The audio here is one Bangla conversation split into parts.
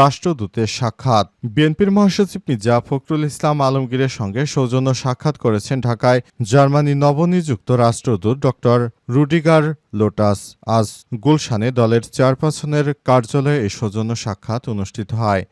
রাষ্ট্রদূতের সাক্ষাৎ। বিএনপির মহাসচিব মির্জা ফখরুল ইসলাম আলমগীরের সঙ্গে সৌজন্য সাক্ষাৎ করেছেন ঢাকায় জার্মানির নবনিযুক্ত রাষ্ট্রদূত ডক্টর রুডিগার লোটাস। আজ গুলশানে দলের চেয়ারপারসনের কার্যালয়ে এই সৌজন্য সাক্ষাৎ অনুষ্ঠিত হয়।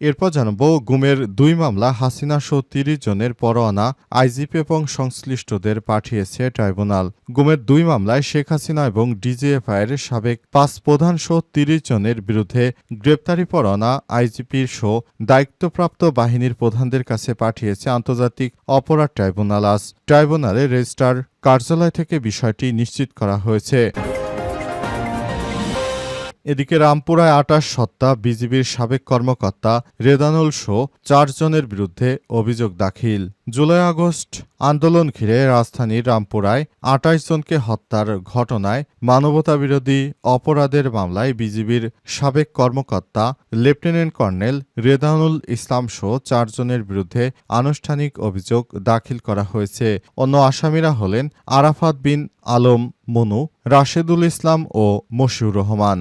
এরপর জানাব, গুমের দুই মামলা হাসিনা সহ তিরিশ জনের পরোয়ানা আইজিপি এবং সংশ্লিষ্টদের পাঠিয়েছে ট্রাইব্যুনাল। গুমের দুই মামলায় শেখ হাসিনা এবং ডিজিএফআইয়ের সাবেক পাঁচ প্রধান সহ তিরিশ জনের বিরুদ্ধে গ্রেপ্তারি পরোয়ানা আইজিপির সহ দায়িত্বপ্রাপ্ত বাহিনীর প্রধানদের কাছে পাঠিয়েছে আন্তর্জাতিক অপরাধ ট্রাইব্যুনাল। আজ ট্রাইব্যুনালে রেজিস্ট্রার কার্যালয় থেকে বিষয়টি নিশ্চিত করা হয়েছে। এদিকে রামপুরায় আটাশ সত্তা বিজিবির সাবেক কর্মকর্তা রেদানুল শো চারজনের বিরুদ্ধে অভিযোগ দাখিল। জুলাই আগস্ট আন্দোলন ঘিরে রাজধানীর রামপুরায় আটাইশ জনকে হত্যার ঘটনায় মানবতাবিরোধী অপরাধের মামলায় বিজিবির সাবেক কর্মকর্তা লেফটেন্যান্ট কর্নেল রেদানুল ইসলাম সহ চারজনের বিরুদ্ধে আনুষ্ঠানিক অভিযোগ দাখিল করা হয়েছে। অন্য আসামিরা হলেন আরাফাত বিন আলম, মনু, রাশেদুল ইসলাম ও মশিউর রহমান।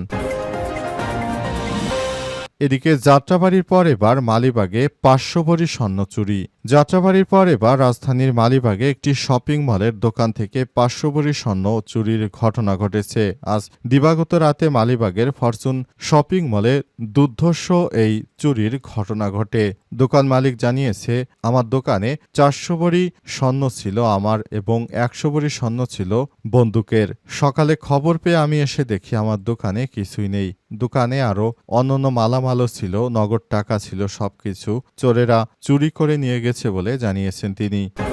এদিকে যাত্রাবাড়ির পর এবার মালিবাগে পাঁচশো ভরি স্বর্ণ চুরি যাত্রাবাড়ির পর এবার রাজধানীর মালিবাগে একটি শপিং মলের দোকান থেকে পাঁচশো স্বর্ণ চুরির ঘটনা ঘটেছে। আজ দিবাগত রাতে মালিবাগের ফরচুন শপিং মলে দুর্ধর্ষ এই চুরির ঘটনা ঘটে। দোকান মালিক জানিয়েছে, আমার দোকানে চারশো ভরি স্বর্ণ ছিল আমার এবং একশো ভরি স্বর্ণ ছিল বন্দুকের। সকালে খবর পেয়ে আমি এসে দেখি আমার দোকানে কিছুই নেই। দোকানে আরও অন্যান্য মালামালও ছিল, নগদ টাকা ছিল সবকিছু। চোরেরা চুরি করে নিয়ে গেছে বলে জানিয়েছেন তিনি।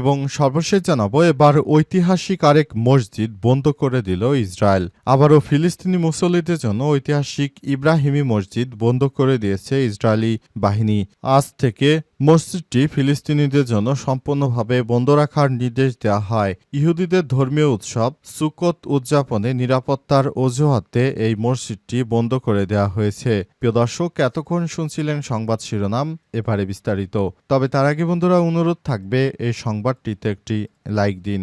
এবং সর্বশেষ জানাব, এবার ঐতিহাসিক আরেক মসজিদ বন্ধ করে দিল ইসরায়েল। আবারও ফিলিস্তিনি মুসল্লিদের জন্য ঐতিহাসিক ইব্রাহিমী মসজিদ বন্ধ করে দিয়েছে ইসরায়েলি বাহিনী। আজ থেকে মসজিদটি ফিলিস্তিনিদের জন্য সম্পূর্ণভাবে বন্ধ রাখার নির্দেশ দেওয়া হয়। ইহুদিদের ধর্মীয় উৎসব, সুকত উদযাপনে নিরাপত্তার অজুহাতে এই মসজিদটি বন্ধ করে দেওয়া হয়েছে। প্রিয় দর্শক, এতক্ষণ শুনছিলেন সংবাদ শিরোনাম, এবারে বিস্তারিত। তবে তার আগে বন্ধুরা, অনুরোধ থাকবে এই সংবাদটিতে একটি লাইক দিন।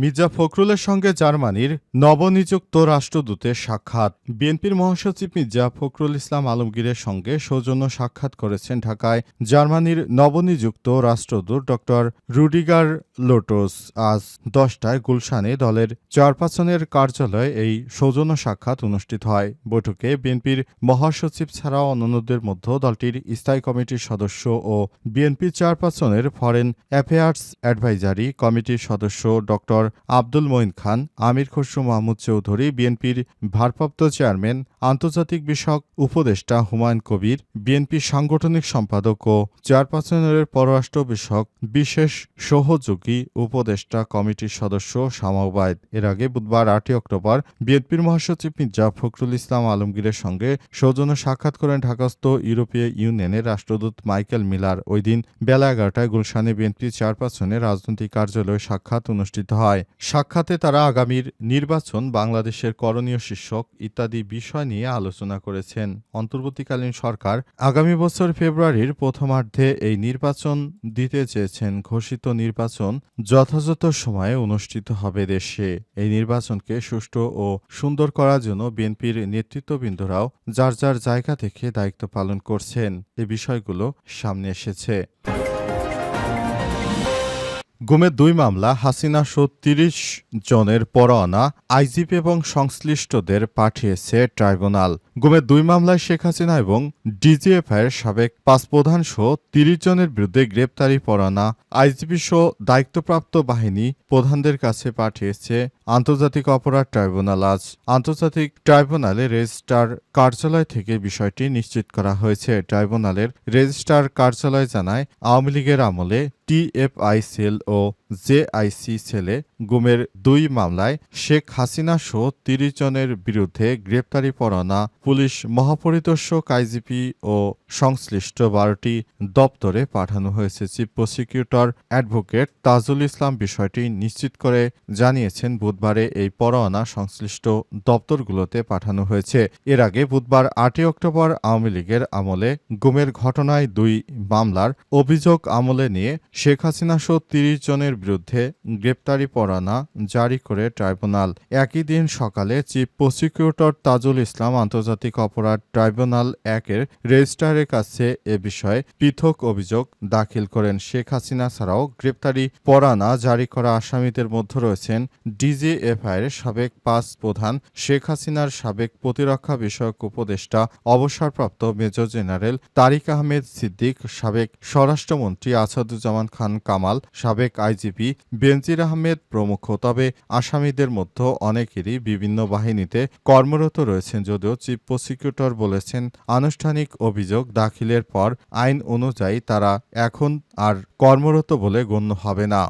মির্জা ফখরুলের সঙ্গে জার্মানির নবনিযুক্ত রাষ্ট্রদূতের সাক্ষাৎ। বিএনপির মহাসচিব মির্জা ফখরুল ইসলাম আলমগীরের সঙ্গে সৌজন্য সাক্ষাৎ করেছেন ঢাকায় জার্মানির নবনিযুক্ত রাষ্ট্রদূত ড রুডিগার লোটোস। আজ দশটায় গুলশানে দলের চেয়ারপারসনের কার্যালয়ে এই সৌজন্য সাক্ষাৎ অনুষ্ঠিত হয়। বৈঠকে বিএনপির মহাসচিব ছাড়াও অন্যান্যদের মধ্যে দলটির স্থায়ী কমিটির সদস্য ও বিএনপি চেয়ারপারসনের ফরেন অ্যাফেয়ার্স অ্যাডভাইজারি কমিটির সদস্য ডক্টর আব্দুল মঈন খান আমির খসরু মাহমুদ চৌধুরী বিএনপির ভারপ্রাপ্ত চেয়ারম্যান আন্তর্জাতিক বিষয়ক উপদেষ্টা হুমায়ুন কবির, বিএনপি সাংগঠনিক সম্পাদক ও চেয়ারপারসনের পররাষ্ট্র বিষয়ক বিশেষ সহযোগী উপদেষ্টা কমিটির সদস্য সামাওবায়দ এর আগে বুধবার আটই অক্টোবর বিএনপির মহাসচিব মির্জা ফখরুল ইসলাম আলমগীরের সঙ্গে সৌজন্য সাক্ষাৎ করেন ঢাকাস্থ ইউরোপীয় ইউনিয়নের রাষ্ট্রদূত মাইকেল মিলার। ওই দিন বেলা এগারোটায় গুলশানে বিএনপি চেয়ারপারসনের রাজনৈতিক কার্যালয়ে সাক্ষাৎ অনুষ্ঠিত হয়। সাক্ষাতে তারা আগামীর নির্বাচন, বাংলাদেশের করণীয় শীর্ষক ইত্যাদি বিষয় নিয়ে আলোচনা করেছেন অন্তর্বর্তীকালীন সরকার। আগামী বছর ফেব্রুয়ারির প্রথমার্ধে এই নির্বাচন দিতে চেয়েছেন ঘোষিত নির্বাচন যথাযথ সময়ে অনুষ্ঠিত হবে দেশে। এই নির্বাচনকে সুষ্ঠু ও সুন্দর করার জন্য বিএনপির নেতৃত্ববৃন্দরাও যার যার জায়গা থেকে দায়িত্ব পালন করছেন। এ বিষয়গুলো সামনে এসেছে। গুমের দুই মামলা হাসিনা সহ তিরিশ জনের পরোয়ানা আইজিপি এবং সংশ্লিষ্টদের পাঠিয়েছে ট্রাইব্যুনাল। গুমের দুই মামলায় শেখ হাসিনা এবং ডিজিএফআইয়ের সাবেক পাঁচ প্রধান সহ তিরিশ জনের বিরুদ্ধে গ্রেপ্তারি পরোয়ানা আইজিপি সহ দায়িত্বপ্রাপ্ত বাহিনী প্রধানদের কাছে পাঠিয়েছে আন্তর্জাতিক অপরাধ ট্রাইব্যুনাল। আজ আন্তর্জাতিক ট্রাইব্যুনালে রেজিস্ট্রার কার্যালয় থেকে বিষয়টি নিশ্চিত করা হয়েছে। ট্রাইব্যুনালের রেজিস্ট্রার কার্যালয় জানায়, আওয়ামী লীগের আমলে টিএফআই সেল ও জেআইসি সেলে গুমের দুই মামলায় শেখ হাসিনা সহ তিরিশ জনের বিরুদ্ধে গ্রেপ্তারি পরোয়ানা পুলিশ মহাপরিদর্শক, আইজিপি ও সংশ্লিষ্ট বারোটি দপ্তরে পাঠানো হয়েছে। Chief prosecutor advocate Tajul Islam বিষয়টি নিশ্চিত করে জানিয়েছেন, বুধবারে এই পরোয়ানা সংশ্লিষ্ট দপ্তরগুলোতে পাঠানো হয়েছে। এর আগে বুধবার আটই অক্টোবর আওয়ামী লীগের আমলে গুমের ঘটনায় দুই মামলার অভিযোগ আমলে নিয়ে শেখ হাসিনা সহ তিরিশ জনের বিরুদ্ধে গ্রেপ্তারি পরোয়ানা জারি করে ট্রাইব্যুনাল। একই দিন সকালে চিফ প্রসিকিউটর তাজুল ইসলাম আন্তর্জাতিক অপরাধ ট্রাইব্যুনাল একের রেজিস্ট্রারের কাছে এ বিষয়ে পৃথক অভিযোগ দাখিল করেন। শেখ হাসিনা ছাড়াও গ্রেপ্তারি পরোয়ানা জারি করা আসামিদের মধ্যে রয়েছেন ডিজিএফআইয়ের সাবেক পাঁচ প্রধান, শেখ হাসিনার সাবেক প্রতিরক্ষা বিষয়ক উপদেষ্টা, অবসরপ্রাপ্ত মেজর জেনারেল তারিক আহমেদ সিদ্দিক, সাবেক স্বরাষ্ট্রমন্ত্রী আসাদুজ্জামান খান কামাল, সাবেক আইজিপি বেনজির আহমেদ প্রমুখ। তবে আসামিদের মধ্যে অনেকেরই বিভিন্ন বাহিনীতে কর্মরত রয়েছেন, যদিও চিফ প্রসিকিউটর বলেছেন, আনুষ্ঠানিক অভিযোগ দাখিলের পর আইন অনুযায়ী তারা এখন আর কর্মরত বলে গণ্য হবে না।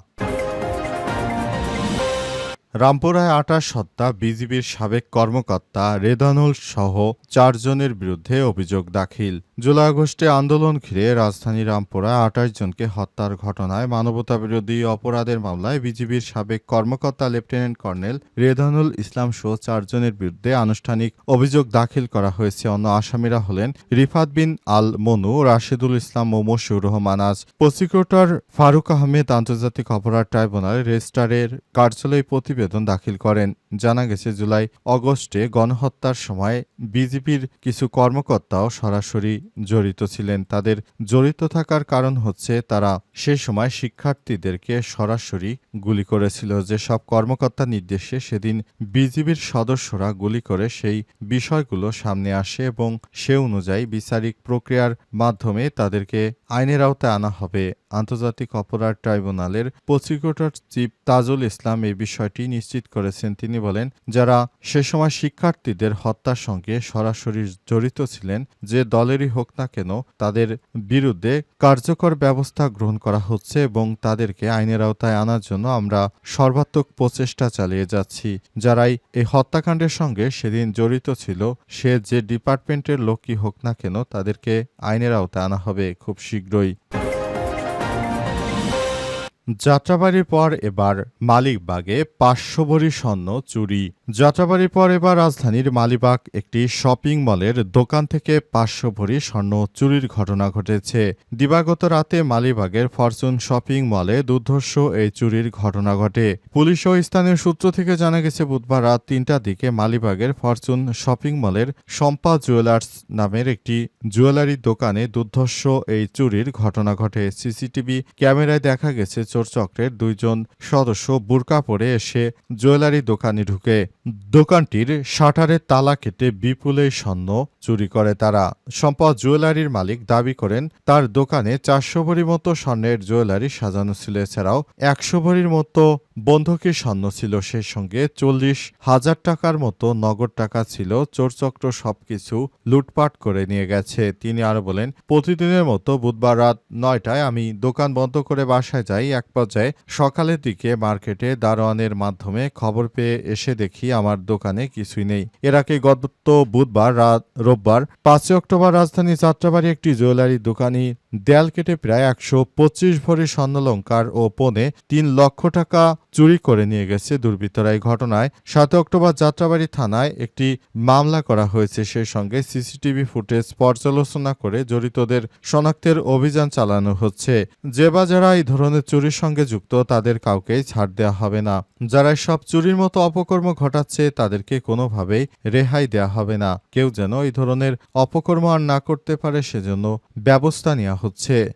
রামপুরায় আটাশ হত্যা বিজিবির সাবেক কর্মকর্তা রেদানুল সহ চারজনের বিরুদ্ধে অভিযোগ দাখিল। জুলাই আগস্টে আন্দোলন ঘিরে রাজধানী রামপুরায় আটাশ জনকে হত্যার ঘটনায় মানবতাবিরোধী অপরাধের মামলায় বিজিবির সাবেক কর্মকর্তা লেফটেন্যান্ট কর্নেল রেদানুল ইসলাম সহ চারজনের বিরুদ্ধে আনুষ্ঠানিক অভিযোগ দাখিল করা হয়েছে। অন্য আসামিরা হলেন রিফাত বিন আল মনু, রাশেদুল ইসলাম ও মশিউর রহমান আজ। প্রসিকিউটর ফারুক আহমেদ আন্তর্জাতিক অপরাধ ট্রাইব্যুনাল রেজিস্ট্রারের কার্যালয়ে প্রতিবেদন দাখিল করেন। জানা গেছে, জুলাই অগস্টে গণহত্যার সময় বিজেপির কিছু কর্মকর্তাও সরাসরি জড়িত ছিলেন। তাদের জড়িত থাকার কারণ হচ্ছে, তারা সে সময় শিক্ষার্থীদেরকে সরাসরি গুলি করেছিল। যেসব কর্মকর্তা নির্দেশে সেদিন বিজিবির সদস্যরা গুলি করে সেই বিষয়গুলো সামনে আসে এবং সে অনুযায়ী বিচারিক প্রক্রিয়ার মাধ্যমে তাদেরকে আইনের আওতায় আনা হবে। আন্তর্জাতিক অপরাধ ট্রাইব্যুনালের প্রসিকিউটর চিফ তাজুল ইসলাম এই বিষয়টি নিশ্চিত করেছেন। তিনি বলেন, যারা সে সময় শিক্ষার্থীদের হত্যার সঙ্গে সরাসরি জড়িত ছিলেন, যে দলেরই হোক না কেন, তাদের বিরুদ্ধে কার্যকর ব্যবস্থা গ্রহণ করা হচ্ছে এবং তাদেরকে আইনের আওতায় আনার জন্য আমরা সর্বাত্মক প্রচেষ্টা চালিয়ে যাচ্ছি। যারাই এই হত্যাকাণ্ডের সঙ্গে সেদিন জড়িত ছিল, সে যে ডিপার্টমেন্টের লোকই হোক না কেন, তাদেরকে আইনের আওতায় আনা হবে খুব শীঘ্রই। যাত্রাবাড়ির পর এবার মালিকবাগে পাঁচশো ভরি স্বর্ণ চুরি। যাত্রাবাড়ির পর এবার রাজধানীর মালিবাগ একটি শপিং মলের দোকান থেকে পাঁচশো ভরি স্বর্ণ চুরির ঘটনা ঘটেছে। দিবাগত রাতে মালিবাগের ফরচুন শপিং মলে দুর্ধর্ষ এই চুরির ঘটনা ঘটে। পুলিশ ও স্থানীয় সূত্র থেকে জানা গেছে, বুধবার রাত তিনটার দিকে মালিবাগের ফরচুন শপিং মলের সম্পা জুয়েলার্স নামের একটি জুয়েলারি দোকানে দুর্ধর্ষ এই চুরির ঘটনা ঘটে। সিসিটিভি ক্যামেরায় দেখা গেছে চোরচক্রের দুইজন সদস্য বুরকা পরে এসে জুয়েলারি দোকানে ঢুকে। দোকানটির শাটারের তালা কেটে বিপুলে স্বর্ণ চুরি করে তারা। সম্পদ জুয়েলারির মালিক দাবি করেন, তার দোকানে চারশো ভরির মতো স্বর্ণের জুয়েলারি সাজানো ছিল। এছাড়াও একশো ভরির মতো বন্ধকি স্বর্ণ ছিল সে সঙ্গে চল্লিশ হাজার টাকার মতো নগদ টাকা ছিল। চোরচক্র সবকিছু লুটপাট করে নিয়ে গেছে। তিনি আরও বলেন, প্রতিদিনের মতো বুধবার রাত নয়টায় আমি দোকান বন্ধ করে বাসায় যাই। এক পর্যায়ে সকালের দিকে মার্কেটে দারোয়ানের মাধ্যমে খবর পেয়ে এসে দেখি আমার দোকানে কিছুই নেই। এর আগে গত বুধবার রাত রোববার পাঁচই অক্টোবর রাজধানী যাত্রাবাড়ি একটি জুয়েলারি দোকানি দেয়াল কেটে প্রায় একশো পঁচিশ ভরি স্বর্ণলঙ্কার ও পৌনে তিন লক্ষ টাকা চুরি করে নিয়ে গেছে দুর্বৃত্তরা। এই ঘটনায় সাত অক্টোবর যাত্রাবাড়ি থানায় একটি মামলা করা হয়েছে। সেই সঙ্গে সিসিটিভি ফুটেজ পর্যালোচনা করে জড়িতদের শনাক্তের অভিযান চালানো হচ্ছে। যে বা যারা এই ধরনের চুরির সঙ্গে যুক্ত, তাদের কাউকেই ছাড় দেওয়া হবে না। যারা সব চুরির মতো অপকর্ম ঘটাচ্ছে, তাদেরকে কোনোভাবেই রেহাই দেওয়া হবে না। কেউ যেন এই ধরনের অপকর্ম আর না করতে পারে, সেজন্য ব্যবস্থা নেওয়া হচ্ছে